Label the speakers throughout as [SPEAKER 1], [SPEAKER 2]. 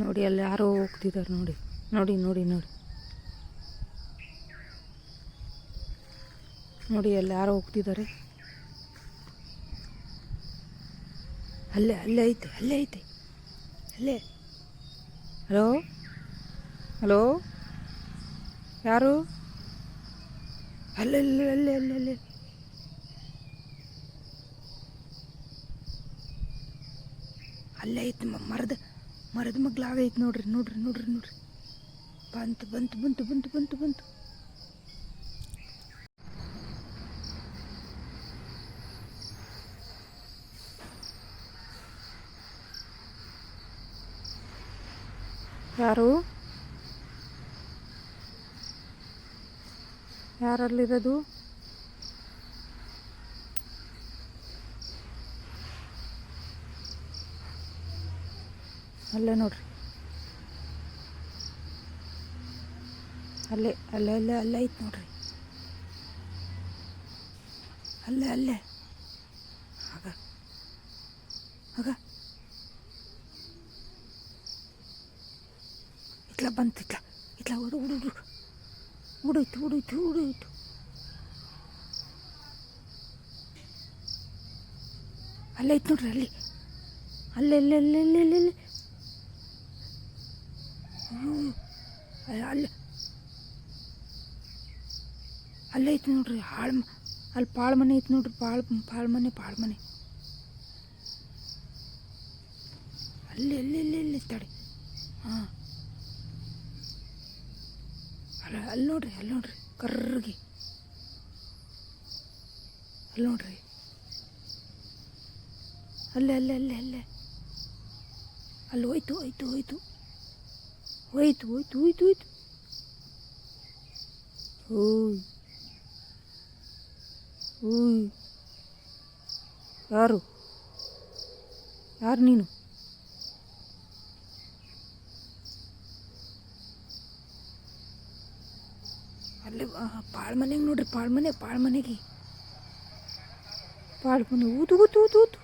[SPEAKER 1] ನೋಡಿ, ಅಲ್ಲಿ ಯಾರೋ ಹೋಗ್ತಿದ್ದಾರೆ ನೋಡಿ. ನೋಡಿ ನೋಡಿ ನೋಡಿ. ನೋಡಿ, ಅಲ್ಲಿ ಯಾರೋ ಹೋಗ್ತಿದ್ದಾರೆ ಅಲ್ಲೇ ಅಲ್ಲೇ ಐತೆ ಅಲ್ಲೇ ಐತೆ. ಅಲ್ಲೇ. ಹಲೋ? ಹಲೋ? ಯಾರು? ಅಲ್ಲೇ ಅಲ್ಲೇ ಅಲ್ಲೇ ಅಲ್ಲೇ ಅಲ್ಲೇ. ಐತೆ ಮರದ. ಮರದ ಮಗ್ಲಾಗೈತೆ ನೋಡ್ರಿ ನೋಡ್ರಿ ನೋಡ್ರಿ ನೋಡ್ರಿ. ಬಂತು ಬಂತು ಬಂತು ಬಂತು ಬಂತು ಬಂತು. ಯಾರು? ಯಾರಲ್ಲಿರೋದು? ಅಲ್ಲೇ ನೋಡ್ರಿ. ಅಲ್ಲೇ ಅಲ್ಲೇ ಅಲ್ಲೇ ಅಲ್ಲೇ ಐತೆ ನೋಡ್ರಿ. ಅಲ್ಲೇ ಅಲ್ಲೇ. ಆಗ ಆಗ. ಇತ್ಲ ಬಂತು ಇತ್ಲ ಇತ್ಲ ಹುಡು ಹುಡು ಹುಡೋಯ್ತು ಹುಡೋಯ್ತು ಹುಡೋಯ್ತು ಅಲ್ಲೇ ಐತೆ ನೋಡ್ರಿ ಅಲ್ಲಿ, ಅಲ್ಲೇ ಅಲ್ಲೇ ಅಲ್ಲೇ ಅಲ್ಲೇ ಅಲ್ಲೇ ಅಲ್ಲೇ ಅಯ್ಯೋ ಅಲ್ಲ- ಅಲ್ಲೇ. ಐತೆ ನೋಡ್ರಿ, ಹಾಳು ಅಲ್ಲಿ ಪಾಳು ಮನೆ ಐತೆ ನೋಡ್ರಿ, ಪಾಳು ಪಾಳು ಮನೆ ಪಾಳು ಮನೆ. ಅಲ್ಲಿ ಅಲ್ಲಿ ಅಲ್ಲಿ ಅಲ್ಲಿ ತಡಿ. ಹಾಂ. ಅಲ್ಲ ಅಲ್ಲಿ ನೋಡ್ರಿ ಅಲ್ಲಿ ನೋಡ್ರಿ, ಕರ್ರಗಿ. ಅಲ್ಲಿ ನೋಡ್ರಿ. ಅಲ್ಲೇ ಅಲ್ಲೇ ಅಲ್ಲೇ ಅಲ್ಲೇ. ಅಲ್ಲಿ ಹೋಯ್ತು ಹೋಯ್ತು ಹೋಯ್ತು. ಹೋಯ್ತು ಹೋಯ್ತು ಹೋಯ್ತು ಹೋಯ್ತು ಓಯ್ ಓಯ್ ಯಾರು ಯಾರು ನೀನು ಅಲ್ಲಿ ಪಾಳು ಮನೆಗೆ ನೋಡ್ರಿ ಪಾಳು ಮನೆ ಪಾಳು ಮನೆಗೆ ಪಾಳು ಮನೆ ಊತು ಊತು ಊತು ಊತು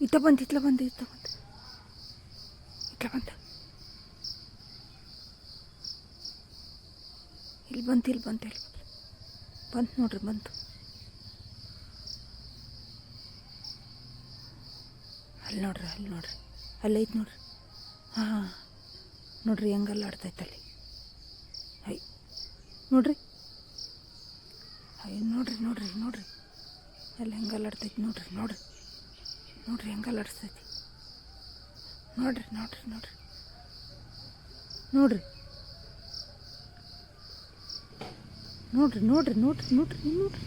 [SPEAKER 1] ಇತ್ತ ಬಂತು ಇತ್ಲ ಬಂತು ಇತ್ತ ಬಂತು ಇತ್ಲ ಇಲ್ಲಿ ಬಂತು ಇಲ್ಲಿ ಬಂತು ಇಲ್ಲಿ ಬಂತು. ಬಂತು ನೋಡ್ರಿ, ಬಂತು. ಅಲ್ಲಿ ನೋಡ್ರಿ ಅಲ್ಲಿ ನೋಡ್ರಿ. ಅಲ್ಲಿ ಐತೆ ನೋಡ್ರಿ. ಹಾಂ ನೋಡ್ರಿ, ಹೆಂಗಲ್ಲ ಆಡ್ತೈತೆ ಅಲ್ಲಿ. ಹೈ ನೋಡ್ರಿ. ಹೈ ನೋಡ್ರಿ ನೋಡ್ರಿ ನೋಡ್ರಿ. ಅಲ್ಲಿ ಹೆಂಗಲ್ಲ ಆಡ್ತೈತೆ ನೋಡ್ರಿ ನೋಡ್ರಿ. ನೋಡ್ರಿ, ಹೆಂಗಲ್ಲ ಆಡಿಸ್ತೈತಿ. ನೋಡ್ರಿ ನೋಡ್ರಿ ನೋಡ್ರಿ. ನೋಡ್ರಿ. ನೋಡ್ರಿ ನೋಡ್ರಿ ನೋಡ್ರಿ ನೋಡ್ರಿ ನೋಡ್ರಿ.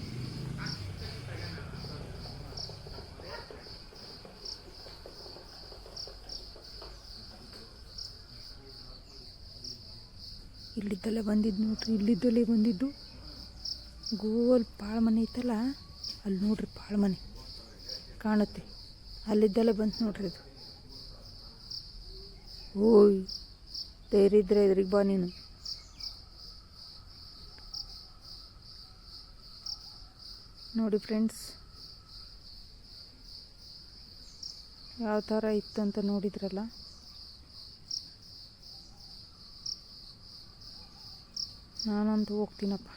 [SPEAKER 1] ಇಲ್ಲಿದ್ದಲ್ಲೇ ಬಂದಿದ್ದು ನೋಡ್ರಿ, ಇಲ್ಲಿದ್ದಲ್ಲೇ ಬಂದಿದ್ದು. ಗೋಲ್ ಪಾಳು ಮನೆ ಐತಲ್ಲ, ಅಲ್ಲಿ ನೋಡ್ರಿ ಪಾಳು ಮನೆ ಕಾಣುತ್ತೆ. ಅಲ್ಲಿದ್ದಲ್ಲೇ ಬಂತು ನೋಡ್ರಿ ಅದು. ಓಯ್ ತೇರಿದ್ರೆ ಇದ್ರಿಗೆ ಬಾ ನೀನು. ನೋಡಿ ಫ್ರೆಂಡ್ಸ್ ಯಾವ ಥರ ಇತ್ತಂತ ನೋಡಿದ್ರಲ್ಲ? ನಾನಂತೂ ಹೋಗ್ತೀನಪ್ಪ.